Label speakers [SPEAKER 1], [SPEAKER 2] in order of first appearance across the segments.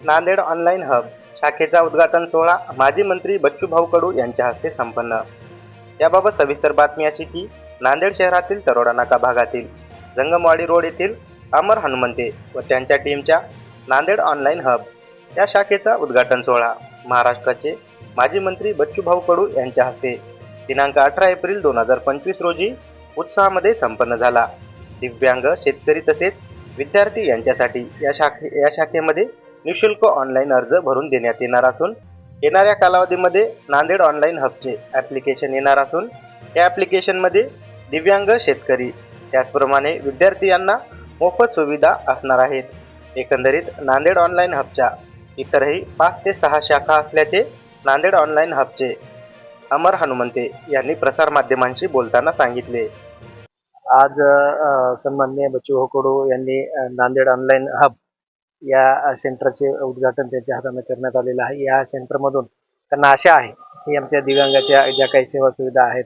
[SPEAKER 1] Nanded online hub शाखेचा उद्घाटन सोहळा माजी मंत्री बच्चूभाऊ कडू यांच्या हस्ते संपन्न. याबाबत सविस्तर बातमी अशी की नांदेड शहरातील तरोडा नाका भागातील जंगमवाडी रोड येथील अमर हनुमंते व त्यांच्या टीमच्या नांदेड ऑनलाईन हब या शाखेचा उद्घाटन सोहळा महाराष्ट्राचे माजी मंत्री बच्चूभाऊ कडू यांच्या हस्ते दिनांक अठरा एप्रिल दोन हजार पंचवीस रोजी उत्साहामध्ये संपन्न झाला. दिव्यांग शेतकरी तसेच विद्यार्थी यांच्यासाठी या शाखे या शाखेमध्ये निशुल्क ऑनलाईन अर्ज भरून देण्यात येणार असून येणाऱ्या कालावधीमध्ये नांदेड ऑनलाईन हबचे ॲप्लिकेशन येणार असून या ॲप्लिकेशनमध्ये दिव्यांग शेतकरी त्याचप्रमाणे विद्यार्थी यांना मोफत सुविधा असणार आहेत. एकंदरीत नांदेड ऑनलाईन हबच्या इतरही पाच ते सहा शाखा असल्याचे नांदेड ऑनलाईन हबचे अमर हनुमंते यांनी प्रसारमाध्यमांशी बोलताना सांगितले. आज सन्माननीय बच्चू कडू यांनी नांदेड ऑनलाईन हब या सेंटरचे उद्घाटन त्यांच्या हाताने करण्यात आलेलं आहे. या सेंटरमधून त्यांना आशा आहे की आमच्या दिव्यांगाच्या ज्या काही सेवा सुविधा आहेत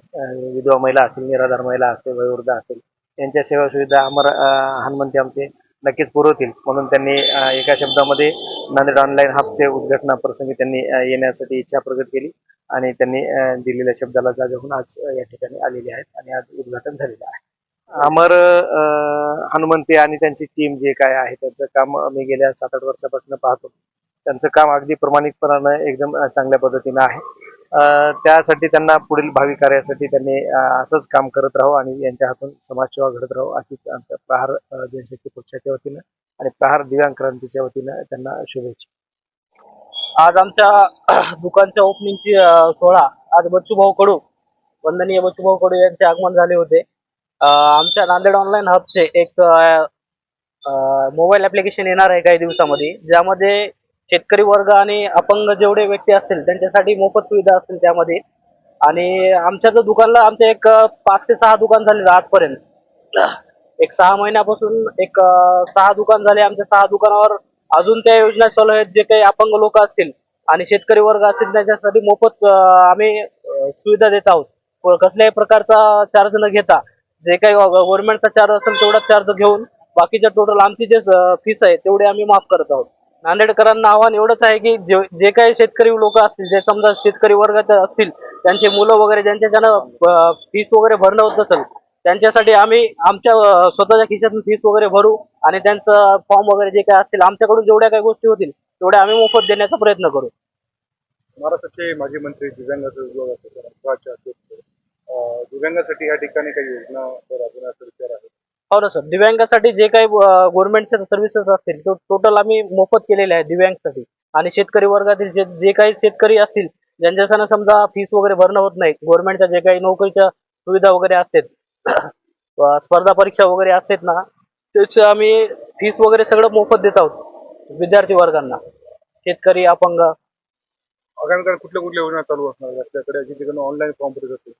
[SPEAKER 1] विधवा महिला असतील निराधार महिला असतील वयोवृद्ध असतील यांच्या सेवा सुविधा अमर अ, हनुमंते आमचे नक्कीच पुरवतील. म्हणून त्यांनी एका शब्दामध्ये नांदेड ऑनलाईन हबचे उद्घाटनाप्रसंगी त्यांनी येण्यासाठी इच्छा प्रकट केली आणि त्यांनी दिलेल्या शब्दाला जागे होऊन आज या ठिकाणी आलेले आहेत आणि आज उद्घाटन झालेलं आहे. अमर हनुमंते आणि त्यांची टीम जे काय आहे त्यांचं काम मी गेल्या सात आठ वर्षापासून पाहतो. त्यांचं काम अगदी प्रामाणिकपणानं एकदम चांगल्या पद्धतीनं आहे. त्यासाठी त्यांना पुढील भावी कार्यासाठी त्यांनी असंच काम करत राहू आणि यांच्या हातून समाजसेवा घडत राहू अशी आमच्या प्रहार जनशक्ती पक्षाच्या वतीनं आणि प्रहार दिव्यांग क्रांतीच्या वतीनं त्यांना शुभेच्छा.
[SPEAKER 2] आज आमच्या दुकानच्या ओपनिंगची सोहळा आज बच्चूभाऊ कडू वंदनीय बच्चूभाऊ कडू यांचे आगमन झाले होते. आमच्या नांदेड ऑनलाईन हबचे एक मोबाईल ऍप्लिकेशन येणार आहे काही दिवसामध्ये. ज्यामध्ये शेतकरी वर्ग आणि अपंग जेवढे व्यक्ती असतील त्यांच्यासाठी मोफत सुविधा असतील त्यामध्ये. आणि आमच्या जो दुकानला आमचे एक पाच ते सहा दुकान झाले आजपर्यंत. एक सहा महिन्यापासून एक सहा दुकान झाले. आमच्या सहा दुकानावर अजून त्या योजना चालू आहेत जे काही अपंग लोक असतील आणि शेतकरी वर्ग असतील त्यांच्यासाठी मोफत आम्ही सुविधा देत आहोत. कसल्याही प्रकारचा चार्ज न घेता. जे काही गव्हर्नमेंटचा चार्ज असेल तेवढाच चार्ज घेऊन बाकीच्या टोटल आमची जे फीस आहे तेवढे आम्ही माफ करत आहोत. नांदेडकरांना आव्हान एवढंच आहे की जे जे काही शेतकरी लोक असतील जे समजा शेतकरी वर्गात असतील त्यांचे मुलं वगैरे ज्यांच्या ज्यांना फीस वगैरे भरणं होत असेल त्यांच्यासाठी आम्ही आमच्या स्वतःच्या खिशातून फीस वगैरे भरू आणि त्यांचं फॉर्म वगैरे जे काही असतील आमच्याकडून जेवढ्या काही गोष्टी होतील तेवढ्या आम्ही मोफत देण्याचा प्रयत्न करू.
[SPEAKER 3] महाराष्ट्राचे माजी मंत्री दिव्यांगाचे दिव्यांगासाठी या ठिकाणी काही योजना राबवण्याचा विचार आहे?
[SPEAKER 2] हो ना सर दिव्यांगासाठी जे काही गव्हर्नमेंटच्या सर्व्हिसेस असतील तो टोटल आम्ही मोफत केलेले आहे दिव्यांगसाठी. आणि शेतकरी वर्गातील जे जे काही शेतकरी असतील ज्यांच्यासाठी समजा फीस वगैरे भरणं होत नाही गव्हर्नमेंटच्या जे काही नोकरीच्या सुविधा वगैरे असतात स्पर्धा परीक्षा वगैरे असतात ना त्याचे आम्ही फीस वगैरे सगळं मोफत देत आहोत विद्यार्थी वर्गांना. शेतकरी अपंग.
[SPEAKER 3] आगामी काळात कुठल्या कुठल्या योजना चालू असणार? आपल्याकडे ऑनलाईन फॉर्म भरत जातील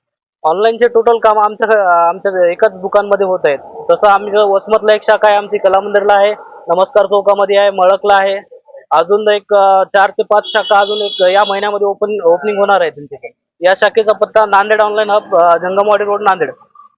[SPEAKER 2] ऑनलाईनचे टोटल काम आमच्या आमच्या एकाच दुकानमध्ये होत आहेत. तसं आम्ही वसमतला एक शाखा आहे आमची कलामंदिरला आहे नमस्कार चौकामध्ये आहे मळकला आहे. अजून एक चार ते पाच शाखा अजून एक या महिन्यामध्ये ओपन ओपनिंग होणार आहे त्यांच्याकडे. या शाखेचा पत्ता Nanded online hub Jangamwadi road Nanded.